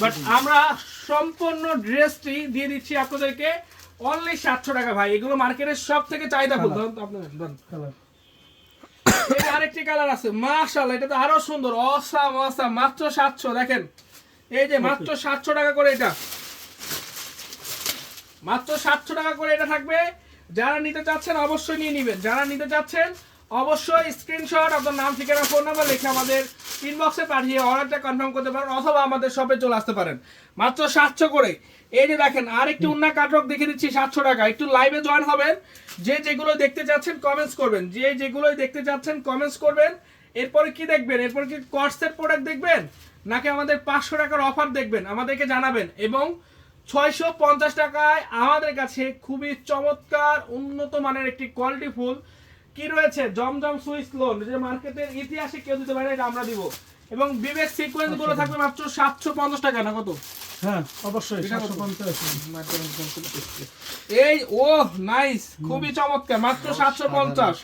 But আমরা সম্পূর্ণ ড্রেসটি দিয়ে দিচ্ছি আপনাদেরকে অনলি সাতশো টাকা ভাই। এগুলো মার্কেটের সব থেকে চাহিদা ফুল ধরুন তো আপনাদের, কালার আরেকটি কালার আছে। মাশাআল্লাহ এটা তো আরও সুন্দর। Awesome awesome. মাত্র সাতশো দেখেন। এই যে মাত্র সাতশো টাকা করে এটা। মাত্র সাতশো টাকা করে এটা থাকবে। যারা নিতে চাচ্ছেন অবশ্যই নিয়ে নেবেন। যারা নিতে চাচ্ছেন অবশ্যই স্ক্রিনশট আপনার নাম ঠিকানা ফোন নাম্বার লিখে আমাদের ইনবক্সে পাঠিয়ে অর্ডারটা কনফার্ম করতে পারেন অথবা আমাদের শপে চলে আসতে পারেন। মাত্র সাতশো করে। এই যে দেখেন আর একটি উন্না কাটরক দেখে দিচ্ছি, সাতশো টাকা। একটু লাইভে জয়েন হবেন। যে যেগুলো দেখতে চাচ্ছেন কমেন্টস করবেন। যে যেগুলোই দেখতে চাচ্ছেন কমেন্টস করবেন। এরপরে কি দেখবেন? এরপরে কি কর্সের প্রোডাক্ট দেখবেন? নাকি আমাদের পাঁচশো টাকার অফার দেখবেন? আমাদেরকে জানাবেন। এবং ছয়শো পঞ্চাশ টাকায় আমাদের কাছে খুবই চমৎকার, উন্নত মানের একটি কোয়ালিটি ফুল কি রয়েছে? জমজম সুইস লোন যে মার্কেটের ইতিহাসে কেউ দিতে পারে এটা আমরা দিব। এবং বিবেক সিকোয়েন্সগুলো থাকবে মাত্র সাতশো পঞ্চাশ টাকা না কত? হ্যাঁ অবশ্যই এই ও নাইস খুবই চমৎকার মাত্র সাতশো পঞ্চাশ।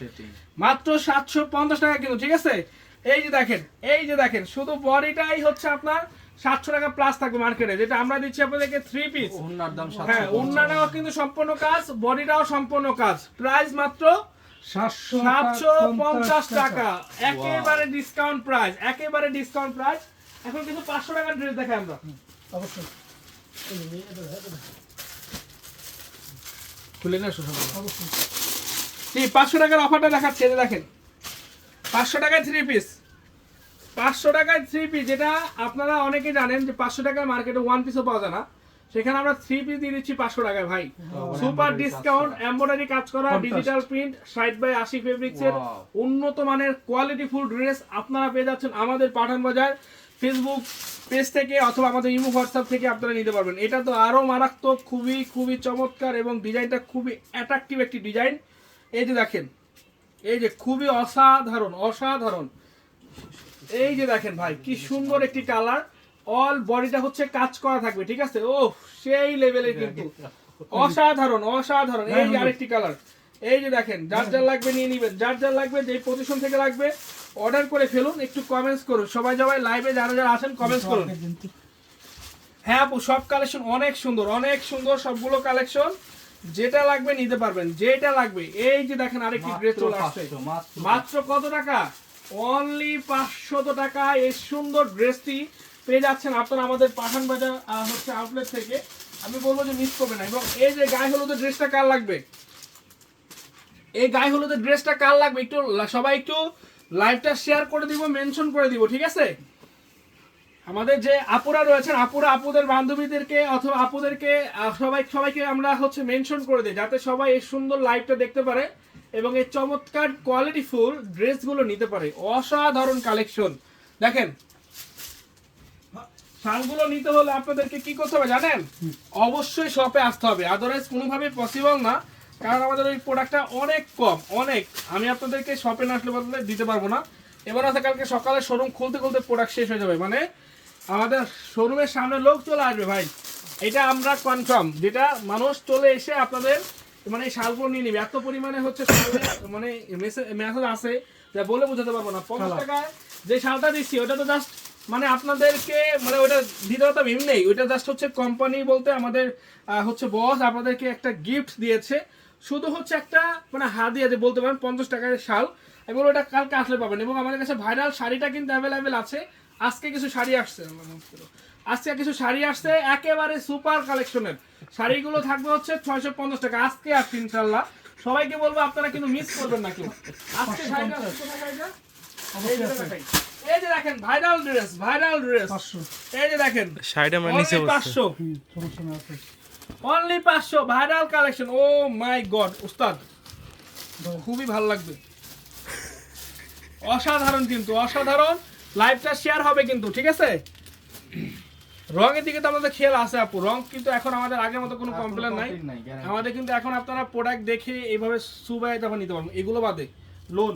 মাত্র সাতশো পঞ্চাশ টাকা কিন্তু ঠিক আছে? এই যে দেখেন এই যে দেখেন শুধু বডিটাই হচ্ছে আপনার সাতশো টাকা প্লাস থাকবে মার্কেটে যেটা আমরা দিচ্ছি আপনাদেরকে থ্রি পিস হ্যাঁ অন্যান্যও কিন্তু সম্পূর্ণ কাজ বডিটাও সম্পূর্ণ কাজ। প্রাইস মাত্র সাতশো পঞ্চাশ টাকা। একেবারে ডিসকাউন্ট প্রাইস একেবারে ডিসকাউন্ট প্রাইস এখন কিন্তু পাঁচশো টাকার ড্রেস দেখাই আমরা। অবশ্যই। খুলে না শোষণ অবশ্যই। জি পাঁচশো টাকার অফারটা দেখাচ্ছে যে দেখেন। পাঁচশো টাকায় থ্রি পিস পাঁচশো টাকায় থ্রি পিস যেটা আপনারা অনেকে জানেন যে পাঁচশো টাকায় মার্কেটে ওয়ান পিসও পাওয়া যায় না। সেখানে আমরা থ্রি পিস দিয়ে দিচ্ছি পাঁচশো টাকায় ভাই। সুপার ডিসকাউন্ট এমব্রয়ডারি কাজ করা ডিজিটাল প্রিন্ট সাইড বাই আশি ফেব্রিক্সের Wow. উন্নত মানের কোয়ালিটি ফুল ড্রেস আপনারা পেয়ে যাচ্ছেন আমাদের পাঠান বাজার ফেসবুক পেজ থেকে অথবা আমাদের ইমো হোয়াটসঅ্যাপ থেকে আপনারা নিতে পারবেন। এটা তো আরও মারাত্মক খুবই খুবই চমৎকার এবং ডিজাইনটা খুবই অ্যাট্রাকটিভ একটি ডিজাইন এই যে দেখেন এই যে খুবই অসাধারণ অসাধারণ। এই যে দেখেন ভাই কি সুন্দর একটি কালার অল বডিটা হচ্ছে কাজ করা থাকবে ঠিক আছে? ও সেই লেভেলের কিন্তু। অসাধারণ অসাধারণ। এই যে আরেকটি কালার এই যে দেখেন যার যার লাগবে নিয়ে নিবেন যার যার লাগবে যেই পজিশন থেকে লাগবে অর্ডার করে ফেলুন একটু কমেন্টস করুন। সবাই সবাই লাইভে যারা যারা আছেন কমেন্টস করুন। হ্যাঁ আপু সব কালেকশন অনেক সুন্দর অনেক সুন্দর সবগুলো কালেকশন যেটা লাগবে নিতে পারবেন যেটা লাগবে। এই যে দেখেন আরেকটি ড্রেস চলে আসছে। মাত্র কত টাকা? অনলি পাঁচশত টাকা। এই সুন্দর ড্রেসটি পেয়ে যাচ্ছেন আপনারা আমাদের পাঠান বাজার হচ্ছে আউটলেট থেকে। আমি বলব যে মিস করবে না। এবং এই যে গায়ে হলুদের ড্রেসটা কার লাগবে? এই গায়ে হলুদের ড্রেসটা কার লাগবে? একটু সবাই একটু লাইভটা শেয়ার করে দিব মেনশন করে দিব, ঠিক আছে? আমাদের যে আপুরা রয়েছেন, আপুরা, আপুদের বান্ধবীদেরকে অথবা আপুদেরকে সবাই সবাইকে আমরা হচ্ছে মেনশন করে দিই, যাতে সবাই এই সুন্দর লাইভটা দেখতে পারে এবং এই চমৎকার কোয়ালিটিফুল ড্রেসগুলো নিতে পারে। অসাধারণ কালেকশন দেখেন শালগুলো নিতে হলে আপনাদেরকে কি করতে হবে জানেন? অবশ্যই শপে আসতে হবে। আদারওয়াইজ কোনোভাবে পসিবল না। কারণ আমাদের ওই প্রোডাক্টটা অনেক কম অনেক। আমি আপনাদেরকে শপে না আসলে বলতে দিতে পারব না। এবার আছে কালকে সকালে শোরুম খুলতে খুলতে প্রোডাক্ট শেষ হয়ে যাবে। মানে আমাদের শোরুমের সামনে লোক চলে আসবে ভাই। এটা আমরা কনফার্ম যেটা মানুষ চলে এসে আপনাদের মানে শালগুলো নিয়ে নিবে। এত পরিমাণে হচ্ছে মানে মেসেজ আছে যা বলে বোঝাতে পারব না। পঞ্চাশ টাকায় যে শালটা দিচ্ছি ওটা তো জাস্ট মানে আপনাদেরকে মানে ওটা দিতে পারতাম এমনি ওইটা জাস্ট হচ্ছে কোম্পানি বলতে আমাদের হচ্ছে বস আপনাদেরকে একটা গিফট দিয়েছে। শুধু হচ্ছে একটা মানে হাদিয়া যে বলতে পারেন পঞ্চাশ টাকার শাল। এবং ওটা কালকে আসলে পাবেন। এবং আমাদের কাছে ভাইরাল শাড়িটা কিন্তু অ্যাভেলেবেল আছে। আজকে কিছু শাড়ি আসছে। আজকে কিছু শাড়ি আসছে একেবারে সুপার কালেকশনের শাড়িগুলো থাকবে হচ্ছে ছয়শো পঞ্চাশ টাকা। আজকে আসছে ইনশাল্লাহ সবাইকে বলব আপনারা কিন্তু মিস করবেন না কেউ। আজকে শাড়িটা? এই যে দেখেন ভাইরাল ড্রেস ভাইরাল ড্রেস এই যে দেখেন আমার নিচে বসছে। অনলি পাঁচশো viral collection oh my god উস্তাদ খুবই ভালো লাগবে। অসাধারণ কিন্তু অসাধারণ। লাইভটা শেয়ার হবে কিন্তু ঠিক আছে? রঙের দিকে তো আমাদের খেয়াল আছে আপু। রং কিন্তু এখন আমাদের আগের মতো কোনো কমপ্লেন নাই। আমাদের কিন্তু এখন আপনারা প্রোডাক্ট দেখে এইভাবে সুবাই তখন নিতে পারবেন। এগুলো বাদে লোন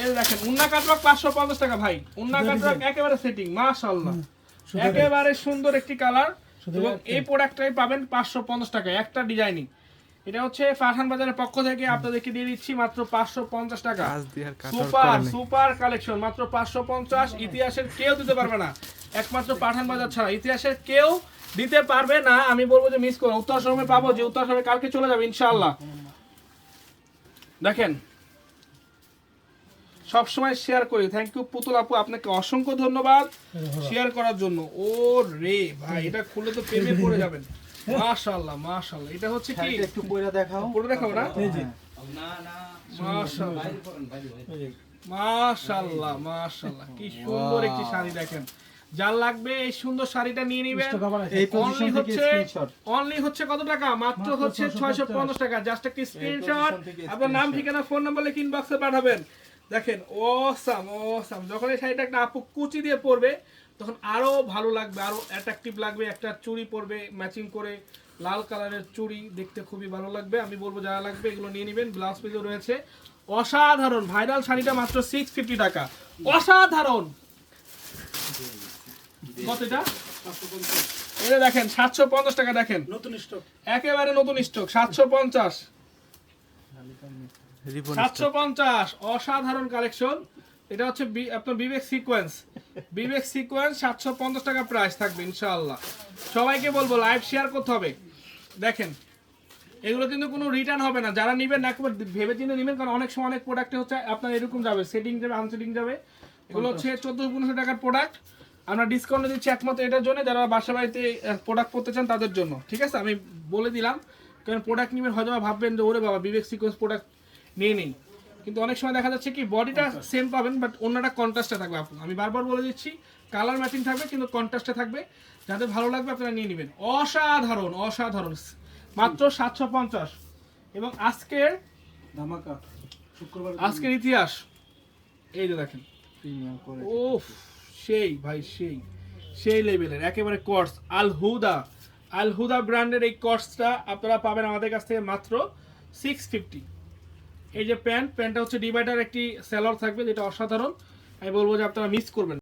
এই দেখেন উন্না কাটরক পাঁচশো পঞ্চাশ টাকা ভাই। উন্না কাটরক একেবারে সেটিং মাশাল্লাহ একেবারে সুন্দর একটি কালার এবং এই প্রোডাক্টটাই পাবেন পাঁচশো পঞ্চাশ টাকা একটা ডিজাইনিং এটা হচ্ছে ফারহান বাজারের পক্ষ থেকে আপনাদেরকে দিয়ে দিচ্ছি মাত্র পাঁচশো পঞ্চাশ টাকা। সুপার সুপার কালেকশন মাত্র পাঁচশো পঞ্চাশ। ইতিহাসের কেউ দিতে পারবে না। একমাত্র পাঠান বাজার ছাড়া। ইতিহাসের কেউ দিতে পারবে না। আমি বলব যে মিস করো। উত্তর সময় পাবো যে উত্তর সময় কালকে চলে যাবে ইনশাল্লাহ দেখেন সব সময় শেয়ার করি। থ্যাংক ইউ পুতুল আপু আপনাকে অসংখ্য ধন্যবাদ শেয়ার করার জন্য। ও রে ভাই এটা খুলে তো প্রেমে পড়ে যাবেন। মাশাআল্লাহ মাশাআল্লাহ। এটা হচ্ছে কি? একটু পরে দেখাও। পরে দেখাবো না? এই যে। মাশাআল্লাহ। মাশাআল্লাহ মাশাআল্লাহ। কি সুন্দর একটি শাড়ি দেখেন। যার লাগবে এই সুন্দর শাড়িটা নিয়ে নেবেন। অনলি হচ্ছে অনলি হচ্ছে কত টাকা? মাত্র হচ্ছে 650 650 টাকা। জাস্ট একটা স্ক্রিনশট আপনার নাম ঠিকানা ফোন নাম্বার লিখে ইনবক্সে পাঠাবেন। দেখেন অসাম অসাম যখন এই শাড়িটা একটা আপু কুচি দিয়ে পরবে তখন আরও ভালো লাগবে আরও অ্যাট্রাকটিভ লাগবে। একটা চুড়ি পরবে ম্যাচিং করে লাল কালারের চুড়ি দেখতে খুবই ভালো লাগবে। আমি বলব যারা লাগবে এগুলো নিয়ে নেবেন। ব্লাউজ পিসও রয়েছে। অসাধারণ। ভাইরাল শাড়িটা মাত্র সিক্স ফিফটি টাকা। অসাধারণ। কত এটা? এটা দেখেন সাতশো পঞ্চাশ টাকা দেখেন। নতুন স্টক একেবারে নতুন স্টক সাতশো পঞ্চাশ। সাতশো পঞ্চাশ অসাধারণ কালেকশন এটা হচ্ছে আপনার বিবেক সিকোয়েন্স বিবেক সিকোয়েন্স সাতশো পঞ্চাশ টাকা প্রাইস থাকবে ইনশাআল্লাহ। সবাইকে বলব লাইভ শেয়ার করতে হবে। দেখেন এগুলো কিন্তু কোনো রিটার্ন হবে না। যারা নেবেন না একবার ভেবে চিন্তে নেবেন কারণ অনেক সময় অনেক প্রোডাক্টে হচ্ছে আপনার এরকম যাবে সেটিং যাবে আনসেটিং যাবে। এগুলো হচ্ছে চোদ্দোশো পনেরোশো টাকার প্রোডাক্ট আমরা ডিসকাউন্ট দিচ্ছি একমাত্র এটার জন্য যারা বাসা বাড়িতে প্রোডাক্ট করতে চান তাদের জন্য। ঠিক আছে? আমি বলে দিলাম কারণ প্রোডাক্ট নেবেন হয়তো ভাববেন যে ওরে বাবা বিবেক সিকোয়েন্স প্রোডাক্ট নিয়ে নিন কিন্তু অনেক সময় দেখা যাচ্ছে কি বডিটা সেম পাবেন বাট অন্যটা কন্ট্রাস্টে থাকবে। আপু আমি বারবার বলে দিচ্ছি কালার ম্যাচিং থাকবে কিন্তু কন্ট্রাস্টে থাকবে। যাদের ভালো লাগবে আপনারা নিয়ে নেবেন। অসাধারণ অসাধারণ। মাত্র সাতশো পঞ্চাশ। এবং আজকের ধামাকা। শুক্রবার আজকের ইতিহাস। এই যে দেখেন। ওফ সেই ভাই সেই। সেই লেভেলের একেবারে কর্স আল হুদা। আল হুদা ব্র্যান্ডের এই কর্সটা আপনারা পাবেন আমাদের কাছ থেকে মাত্র সিক্স ফিফটি এই যে প্যান্ট, প্যান্টটা হচ্ছে ডিভাইডার, একটি সেলর থাকবে, যেটা অসাধারণ আমি বলব যে আপনারা মিস করবেন।